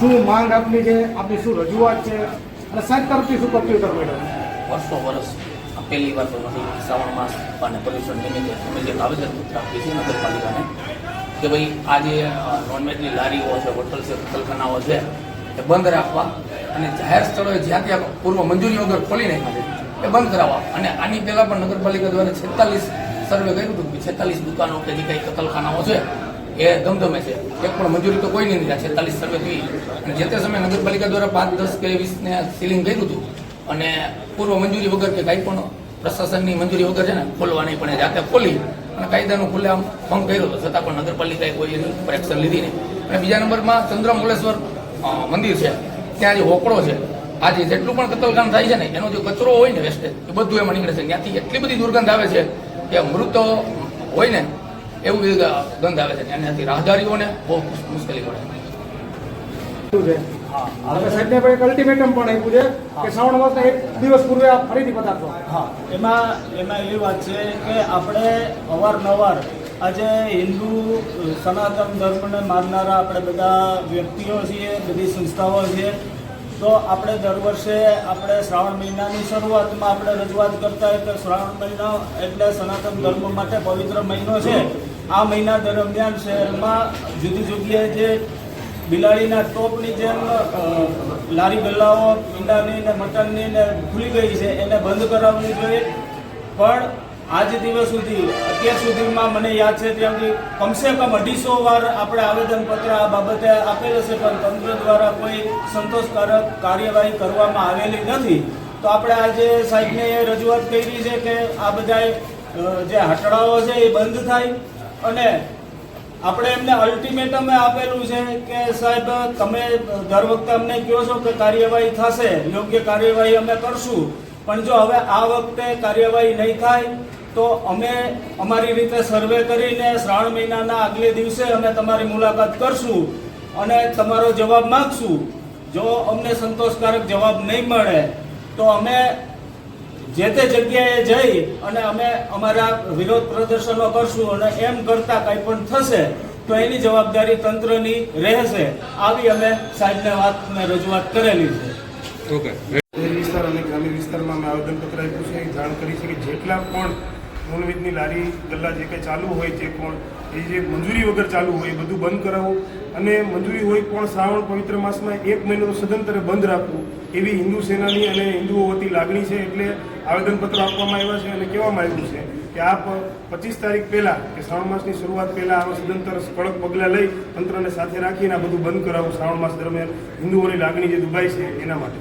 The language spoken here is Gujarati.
શું માંગ આપની છે? આપની શું રજૂઆત છે? અને સાત તરફથી શું પ્રત્યુત્તર મેડમ? વર્ષો વર્ષ પહેલી વાર તો નથી. શ્રાવણ માસ અને પર્યુષણ નિમિત્તે અમે જે આવેદનપત્ર આપીએ છીએ નગરપાલિકાને, કે ભાઈ આ જે નોનવેજની લારીઓ છે, હોટલ છે કલખાનાઓ છે, એ બંધ રાખવા અને જાહેર સ્થળોએ જ્યાં ત્યાં પૂર્વ મંજૂરી વગર ખોલી નાખ્યા છે, એ બંધ કરાવવા. અને આની પહેલાં પણ નગરપાલિકા દ્વારા છેતાલીસ સર્વે કર્યું હતું કે છેતાલીસ દુકાનો કે જે કંઈ કતલખાનાઓ છે એ ધમધમે છે. એક પણ મંજૂરી તો કોઈ નહીં. દીધા છેતાલીસ સર્વે થઈ અને જે તે સમયે નગરપાલિકા દ્વારા પાંચ, દસ કે વીસને સીલિંગ કર્યું હતું અને પૂર્વ મંજૂરી વગર કે કાંઈ પણ પ્રશાસનની મંજૂરી વગર છે ને ખોલવાની પણ જાતે ખોલી અને કાયદાનું ખુલ્લે આમ ભંગ કર્યો હતો. છતાં પણ નગરપાલિકાએ કોઈ એની ઉપર એક્શન લીધી નહીં. અને બીજા નંબરમાં ચંદ્રમુલેશ્વર મંદિર છે. ત્યાં જે હોકળો છે, આજે જેટલું પણ કતલકામ થાય છે ને, એનો જે કચરો હોય ને વેસ્ટેજ એ બધું એમાં નીકળે છે. ત્યાંથી એટલી બધી દુર્ગંધ આવે છે કે મૃત હોય ને એવું ગંધ આવે છે. એનાથી રાહદારીઓને બહુ મુશ્કેલી પડે. શું છે? હવે સાહેબને પણ એક અલ્ટિમેટમ પણ આપ્યું છે કે શ્રાવણ માસના એક દિવસ પૂર્વે આપ ફરીથી પધારશો. હા. એમાં એમાં એ વાત છે કે આપણે અવારનવાર આજે હિન્દુ સનાતન ધર્મને માનનારા આપણે બધા વ્યક્તિઓ છીએ બધી સંસ્થાઓ છીએ તો આપણે દર વર્ષે આપણે શ્રાવણ મહિનાની શરૂઆતમાં આપણે રજૂઆત કરતા કે શ્રાવણ મહિનો એટલે સનાતન ધર્મ માટે પવિત્ર મહિનો છે. આ મહિના દરમિયાન શહેરમાં જુદી જુદી જે બિલાડીના ટોપની જેમ લારી ગલ્લાઓ, ઈંડાની ને મટનની ને ખુલી ગઈ છે, એને બંધ કરાવવી જોઈએ. પણ આજ દિવસ સુધી, અત્યાર સુધીમાં મને યાદ છે ત્યાં સુધી કમસે કમ અઢીસો વાર આપણે આવેદનપત્ર આ બાબતે આપેલ છે પણ તંત્ર દ્વારા કોઈ સંતોષકારક કાર્યવાહી કરવામાં આવેલી નથી. તો આપણે આજે સાહેબને એ રજૂઆત કરી છે કે આ બધા જે હટડાઓ છે એ બંધ થાય અને આપણે એમને અલ્ટિમેટમ આપેલું છે કે સાહેબ, તમે દર વખતે અમને કહો છો કે કાર્યવાહી થશે, યોગ્ય કાર્યવાહી અમે કરશું. પણ જો હવે આ વખતે કાર્યવાહી નહીં થાય તો અમે અમારી રીતે સર્વે કરીને શ્રાવણ મહિનાના આગલે દિવસે અમે તમારી મુલાકાત કરશું અને તમારો જવાબ માગશું. જો અમને સંતોષકારક જવાબ નહીં મળે તો અમે જે તે જગ્યાએ જઈ અને અમે અમારા વિરોધ પ્રદર્શનો કરશું અને એમ કરતા કંઈ પણ થશે તો એની જવાબદારી તંત્રની રહેશે. આવી અમે સાહેબને વાતને રજૂઆત કરેલી છે. ઓકે. વિસ્તાર અને ગ્રામીણ વિસ્તારમાં અમે આવેદનપત્ર આપ્યું છે જાણ કરી છે કે જેટલા પણ નોનવેજની લારી ગલ્લા જે કંઈ ચાલુ હોય જે પણ એ જે મંજૂરી વગર ચાલુ હોય એ બધું બંધ કરાવવું અને મંજૂરી હોય પણ શ્રાવણ પવિત્ર માસમાં એક મહિનો તો સદંતરે બંધ રાખવું. એવી હિન્દુ સેનાની અને હિન્દુઓ વતી લાગણી છે એટલે આવેદનપત્ર આપવામાં આવ્યા છે અને કહેવામાં આવ્યું છે કે આપ પચીસ તારીખ પહેલાં કે શ્રાવણ માસની શરૂઆત પહેલાં આવા સદંતર કડક પગલાં લઈ તંત્રને સાથે રાખીને આ બધું બંધ કરાવવું શ્રાવણ માસ દરમિયાન હિન્દુઓની લાગણી જે દુભાઈ છે એના માટે.